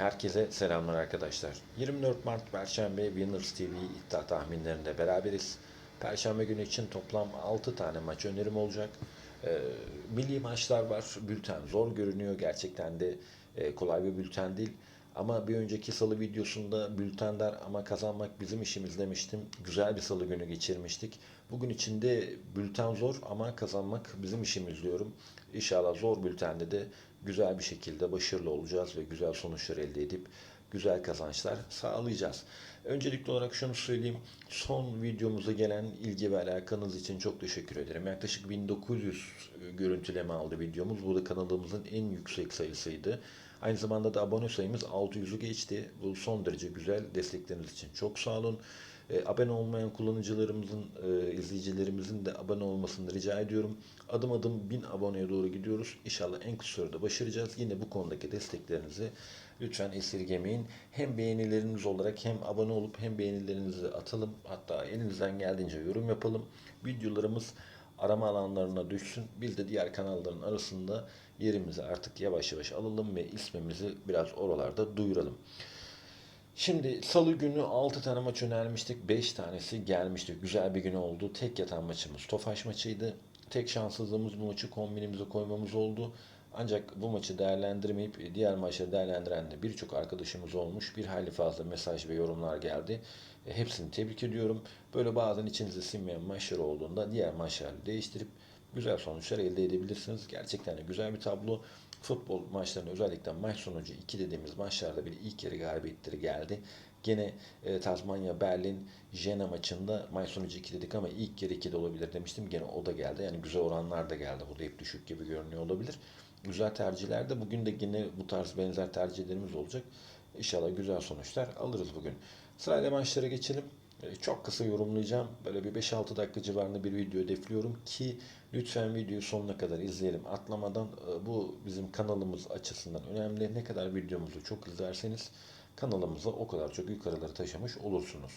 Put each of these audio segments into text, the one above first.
Herkese selamlar arkadaşlar. 24 Mart Perşembe Winners TV iddia tahminlerinde beraberiz. Perşembe günü için toplam 6 tane maç önerim olacak. Ee, milli maçlar var. Bülten zor görünüyor. Gerçekten de e, kolay bir bülten değil. Ama bir önceki salı videosunda bültenler ama kazanmak bizim işimiz demiştim. Güzel bir salı günü geçirmiştik. Bugün içinde bülten zor ama kazanmak bizim işimiz diyorum. İnşallah zor bültende de güzel bir şekilde başarılı olacağız ve güzel sonuçlar elde edip güzel kazançlar sağlayacağız. Öncelikli olarak şunu söyleyeyim. Son videomuza gelen ilgi ve alakanız için çok teşekkür ederim. Yaklaşık 1900 görüntüleme aldı videomuz. Bu da kanalımızın en yüksek sayısıydı. Aynı zamanda da abone sayımız 600'ü geçti. Bu son derece güzel. Destekleriniz için çok sağ olun. E, abone olmayan kullanıcılarımızın, e, izleyicilerimizin de abone olmasını rica ediyorum. Adım adım 1000 aboneye doğru gidiyoruz. İnşallah en kısa sürede başaracağız. Yine bu konudaki desteklerinizi lütfen esirgemeyin. Hem beğenileriniz olarak hem abone olup hem beğenilerinizi atalım. Hatta elinizden geldiğince yorum yapalım. Videolarımız arama alanlarına düşsün. Biz de diğer kanalların arasında yerimizi artık yavaş yavaş alalım ve ismimizi biraz oralarda duyuralım. Şimdi salı günü 6 tane maç önermiştik. 5 tanesi gelmişti. Güzel bir gün oldu. Tek yatan maçımız Tofaş maçıydı. Tek şanssızlığımız bu maçı kombinimize koymamız oldu. Ancak bu maçı değerlendirmeyip diğer maçları değerlendiren de birçok arkadaşımız olmuş. Bir hayli fazla mesaj ve yorumlar geldi. E, Hepsini tebrik ediyorum. Böyle bazen içinize sinmeyen maçlar olduğunda diğer maçları değiştirip güzel sonuçlar elde edebilirsiniz. Gerçekten de güzel bir tablo. Futbol maçlarında özellikle maç sonucu 2 dediğimiz maçlarda bir ilk yarı galibiyetleri geldi. Gene e, Tazmanya Berlin Jena maçında maç sonucu 2 dedik ama ilk yarı 2 de olabilir demiştim. Gene o da geldi. Yani güzel oranlar da geldi. Burada hep düşük gibi görünüyor olabilir. Güzel tercihler de bugün de yine bu tarz benzer tercihlerimiz olacak. İnşallah güzel sonuçlar alırız bugün. Sırayla maçlara geçelim. E, Çok kısa yorumlayacağım. Böyle bir 5-6 dakika civarında bir video hedefliyorum ki lütfen videoyu sonuna kadar izleyelim. Atlamadan e, bu bizim kanalımız açısından önemli. Ne kadar videomuzu çok izlerseniz kanalımıza o kadar çok yukarıları taşımış olursunuz.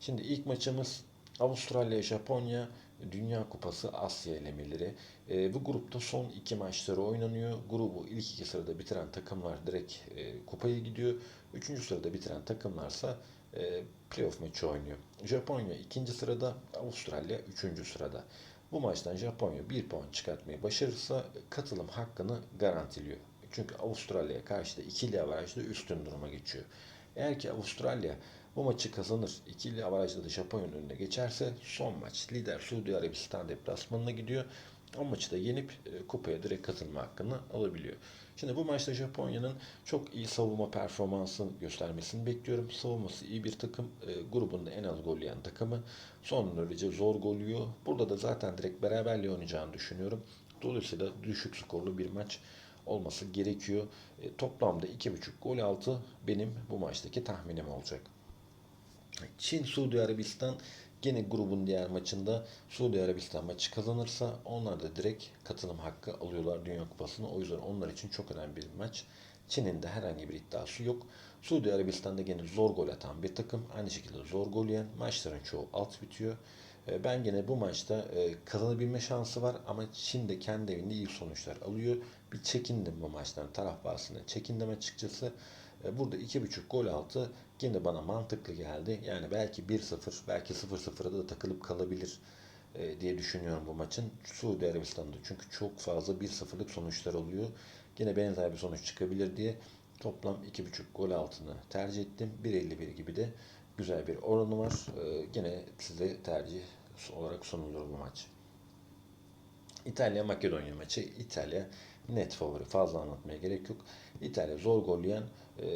Şimdi ilk maçımız Avustralya, Japonya Dünya Kupası Asya elemeleri. E, bu grupta son iki maçları oynanıyor. Grubu ilk iki sırada bitiren takımlar direkt e, kupaya gidiyor. Üçüncü sırada bitiren takımlarsa e, playoff maçı oynuyor. Japonya ikinci sırada, Avustralya üçüncü sırada. Bu maçtan Japonya bir puan çıkartmayı başarırsa katılım hakkını garantiliyor. Çünkü Avustralya'ya karşı da ikili avarajda üstün duruma geçiyor. Eğer ki Avustralya bu maçı kazanır, ikili avarajda da Japonya'nın önüne geçerse son maç lider Suudi Arabistan deplasmanına gidiyor. O maçı da yenip e, kupaya direkt katılma hakkını alabiliyor. Şimdi bu maçta Japonya'nın çok iyi savunma performansı göstermesini bekliyorum. Savunması iyi bir takım. E, grubunda en az gol yiyen takımı. Son derece zor gol yiyor. Burada da zaten direkt beraberliği oynayacağını düşünüyorum. Dolayısıyla düşük skorlu bir maç olması gerekiyor. E, toplamda 2.5 gol altı benim bu maçtaki tahminim olacak. Çin, Suudi Arabistan gene grubun diğer maçında Suudi Arabistan maçı kazanırsa onlar da direkt katılım hakkı alıyorlar Dünya Kupası'na. O yüzden onlar için çok önemli bir maç. Çin'in de herhangi bir iddiası yok. Suudi Arabistan'da gene zor gol atan bir takım. Aynı şekilde zor gol yiyen maçların çoğu alt bitiyor. E, Ben gene bu maçta e, kazanabilme şansı var ama Çin de kendi evinde iyi sonuçlar alıyor. Bir çekindim bu maçtan taraf bahsine. Çekindim açıkçası. E, Burada 2.5 gol altı yine bana mantıklı geldi. Yani belki 1-0 belki 0-0'a da takılıp kalabilir e, diye düşünüyorum bu maçın. Suudi Arabistan'da çünkü çok fazla 1-0'lık sonuçlar oluyor. Yine benzer bir sonuç çıkabilir diye toplam 2.5 gol altını tercih ettim. 1.51 gibi de güzel bir oranı var. E, Yine size tercih olarak sunuluyor bu maç. İtalya Makedonya maçı. İtalya net favori. Fazla anlatmaya gerek yok. İtalya zor gol yiyen, e,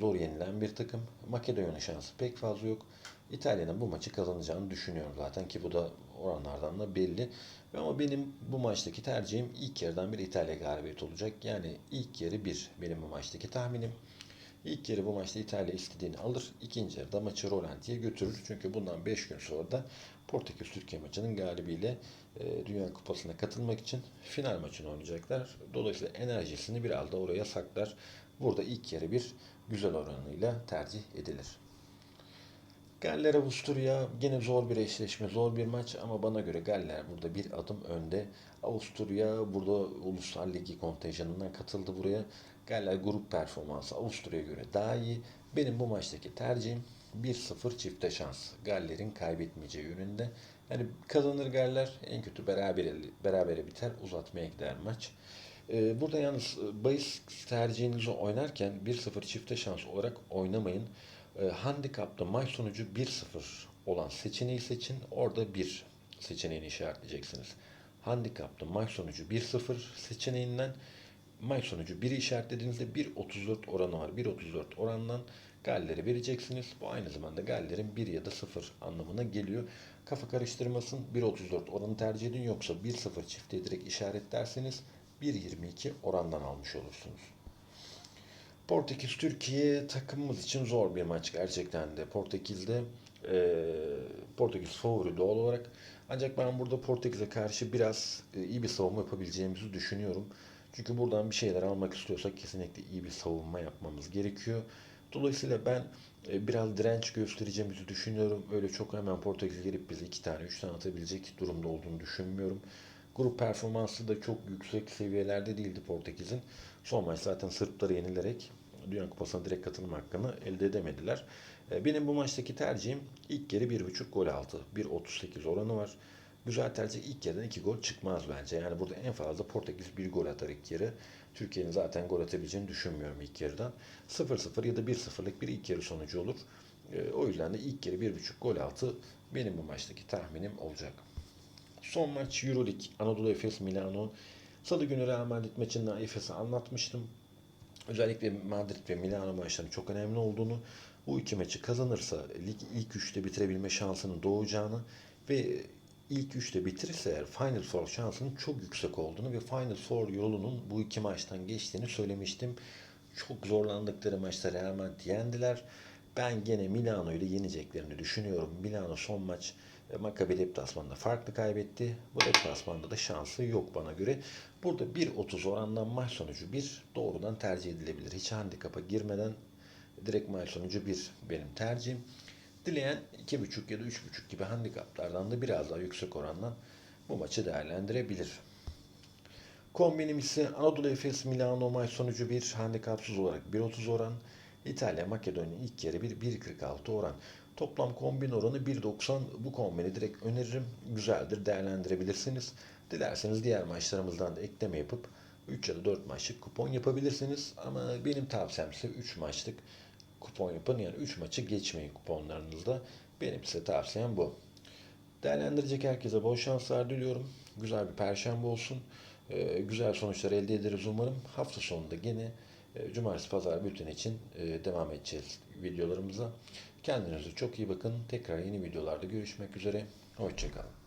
zor yenilen bir takım. Makedonya'nın şansı pek fazla yok. İtalya'nın bu maçı kazanacağını düşünüyorum zaten ki bu da oranlardan da belli. Ama benim bu maçtaki tercihim ilk yarıdan bir İtalya galibiyeti olacak. Yani ilk yarı bir benim bu maçtaki tahminim. İlk yarı bu maçta İtalya istediğini alır. İkinci yarıda maçı Rolanti'ye götürür. Çünkü bundan 5 gün sonra da Portekiz Türkiye maçının galibiyle e, Dünya Kupası'na katılmak için final maçını oynayacaklar. Dolayısıyla enerjisini biraz da oraya saklar. Burada ilk yarı bir güzel oranıyla tercih edilir. Galler Avusturya yine zor bir eşleşme, zor bir maç ama bana göre Galler burada bir adım önde. Avusturya burada Uluslar Ligi kontenjanından katıldı buraya. Galler grup performansı Avusturya'ya göre daha iyi. Benim bu maçtaki tercihim 1-0 çifte şans. Galler'in kaybetmeyeceği yönünde. Yani kazanır Galler en kötü berabere, berabere biter uzatmaya gider maç. Ee, burada yalnız e, bahis tercihinizi oynarken 1-0 çifte şans olarak oynamayın. E, handikapta maç sonucu 1-0 olan seçeneği seçin. Orada 1 seçeneğini işaretleyeceksiniz. Handikapta maç sonucu 1-0 seçeneğinden maç sonucu 1'i işaretlediğinizde 1.34 oranı var. 1.34 orandan Galler'i vereceksiniz. Bu aynı zamanda Galler'in 1 ya da 0 anlamına geliyor. Kafa karıştırmasın. 1.34 oranı tercih edin. Yoksa 1.0 çifte direkt işaretlerseniz 1.22 orandan almış olursunuz. Portekiz Türkiye takımımız için zor bir maç gerçekten de. Portekiz'de e, Portekiz favori doğal olarak. Ancak ben burada Portekiz'e karşı biraz e, iyi bir savunma yapabileceğimizi düşünüyorum. Çünkü buradan bir şeyler almak istiyorsak kesinlikle iyi bir savunma yapmamız gerekiyor. Dolayısıyla ben e, biraz direnç göstereceğimizi düşünüyorum. Öyle çok hemen Portekiz gelip bize iki tane, üç tane atabilecek durumda olduğunu düşünmüyorum. Grup performansı da çok yüksek seviyelerde değildi Portekiz'in. Son maç zaten Sırpları yenilerek Dünya Kupası'na direkt katılım hakkını elde edemediler. E, Benim bu maçtaki tercihim ilk yarı 1.5 gol altı. 1.38 oranı var. Güzel tercih ilk yarıdan 2 gol çıkmaz bence. Yani burada en fazla Portekiz 1 gol atar ilk yarı. Türkiye'nin zaten gol atabileceğini düşünmüyorum ilk yarıdan. 0-0 ya da 1-0'lık bir ilk yarı sonucu olur. E, O yüzden de ilk yarı 1.5 gol altı benim bu maçtaki tahminim olacak. Son maç Euroleague Anadolu Efes Milano. Salı günü Real Madrid maçında Efes'i anlatmıştım. Özellikle Madrid ve Milano maçlarının çok önemli olduğunu, bu iki maçı kazanırsa lig ilk üçte bitirebilme şansının doğacağını ve ilk üçte bitirirse eğer Final Four şansının çok yüksek olduğunu ve Final Four yolunun bu iki maçtan geçtiğini söylemiştim. Çok zorlandıkları maçta Real Madrid yendiler. Ben gene Milano ile yeneceklerini düşünüyorum. Milano son maç e, Maccabi deplasmanda farklı kaybetti. Bu deplasmanda da şansı yok bana göre. Burada 1.30 orandan maç sonucu 1 doğrudan tercih edilebilir. Hiç handikapa girmeden direkt maç sonucu 1 benim tercihim. Dileyen 2.5 ya da 3.5 gibi handikaplardan da biraz daha yüksek orandan bu maçı değerlendirebilir. Kombinim ise Anadolu Efes Milano maç sonucu 1, handikapsız olarak 1.30 oran. İtalya Makedonya ilk yarı 1, 1.46 oran. Toplam kombin oranı 1.90. Bu kombini direkt öneririm. Güzeldir, değerlendirebilirsiniz. Dilerseniz diğer maçlarımızdan da ekleme yapıp 3 ya da 4 maçlık kupon yapabilirsiniz. Ama benim tavsiyem ise 3 maçlık kupon yapın. Yani 3 maçı geçmeyin kuponlarınızda. Benim size tavsiyem bu. Değerlendirecek herkese bol şanslar diliyorum. Güzel bir perşembe olsun. Ee, güzel sonuçlar elde ederiz umarım. Hafta sonunda gene e, cumartesi pazar bülten için e, devam edeceğiz videolarımıza. Kendinize çok iyi bakın. Tekrar yeni videolarda görüşmek üzere. Hoşçakalın.